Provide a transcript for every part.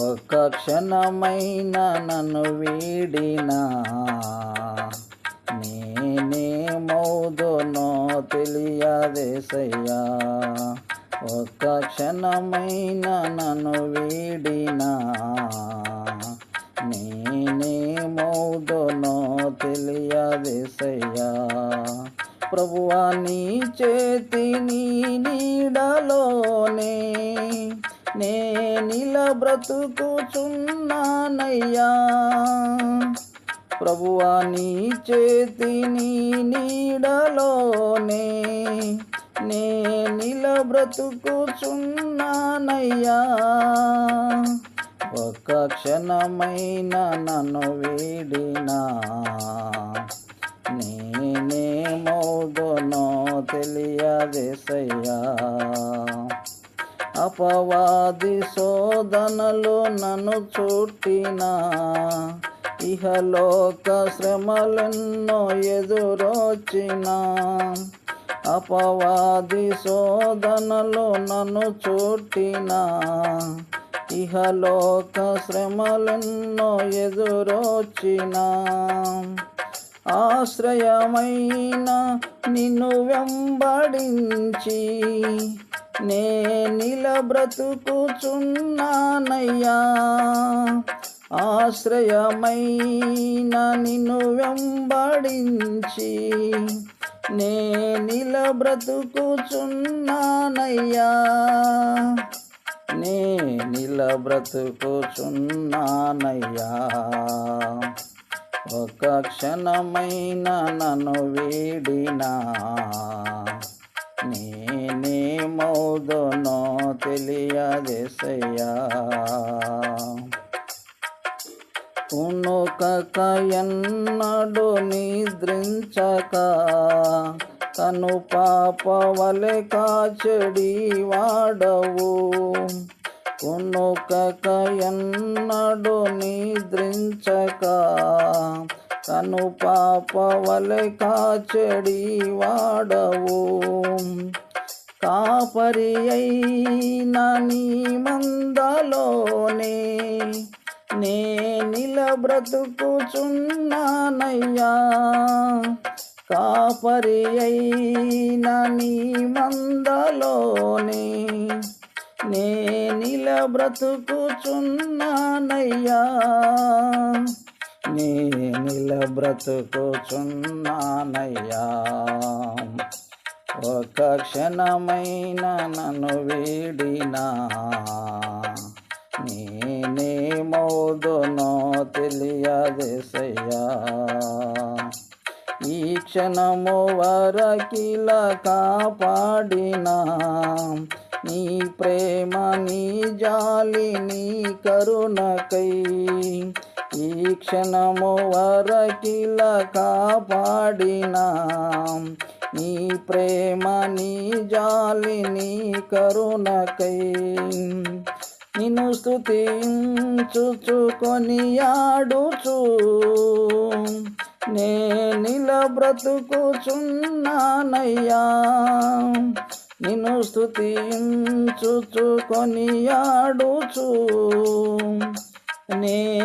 ఒక్క క్షణమైన నన్ను వీడినా. నేనేమవుదునో తెలియదేసయ్యా ఒక్క క్షణమైన నన్ను వీడినా. నేనేమవుదునో తెలియదేసయ్యా ప్రభువా నీ చేతి నీ నీడలోనే నేనిల బ్రతుకుచున్నానయ్యా. ప్రభువా నీ చేతి నీ నీడలోనే నేనిల బ్రతుకుచున్నానయ్యా. ఒక్క క్షణమైన నన్ను వీడినా. నేనేమవుదునో తెలియదేసయ్యా. అపవాది శోధనలు నన్ను చుట్టిన. ఇహలోక శ్రమలెన్నో ఎదురొచ్చిన. అపవాది శోధనలు నన్ను చుట్టిన. ఇహలోక శ్రమలెన్నో ఎదురొచ్చిన. ఆశ్రయమైన నిన్ను వెంబడించి నే నిలబ్రతుకుచున్నానయ్యా ఆశ్రయమైన నిన్ను వెంబడించి నే నిలబ్రతుకుచున్నానయ్యా నే నిలబ్రతుకుచున్నానయ్యా ఒక క్షణమైన నన్ను వీడినా. నేనేమవుదునో తెలియదేసయ్యా కునుకక ఎన్నడు నిద్రించక తను పాప వలె కాచడి వాడవు. కునుకక ఎన్నడు నిద్రించక తను పాప వలె కాచెడి వాడవు. కాపరి అయిన నీ మందలోనే నే నిల బ్రతుకుచున్నానయ్యా. కాపరి అయిన నీ మందలోనే నే నిల బ్రతుకుచున్నానయ్యా. నే నిలబ్రతుకుచున్నానయ్యా ఒక క్షణమైన నన్ను వీడినా. నేనేమవుదునో తెలియదేసయ్యా ఈ క్షణము వరకిల కాపాడినా. నీ ప్రేమ నీ జాలి నీ కరుణకై ఈ క్షణము వరకిల కాపాడినా. నీ ప్రేమ నీ జాలి నీ కరుణకై నిన్ను స్థుతించుకొని ఆడుచు నే నిలబ్రతుకుచున్నానయ్యా నిన్ను స్థుతించుకొని ఆడుచు నే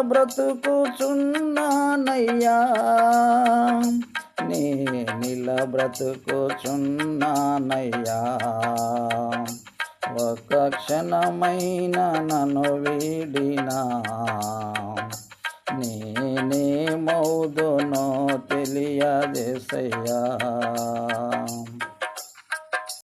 బ్రతుకుచున్నానయ్యా. నే బ్రతుకుచున్నానయ్యా. ఒక క్షణమైన నన్ను వీడినా. నేనేమవుదునో తెలియదేసయ్యా.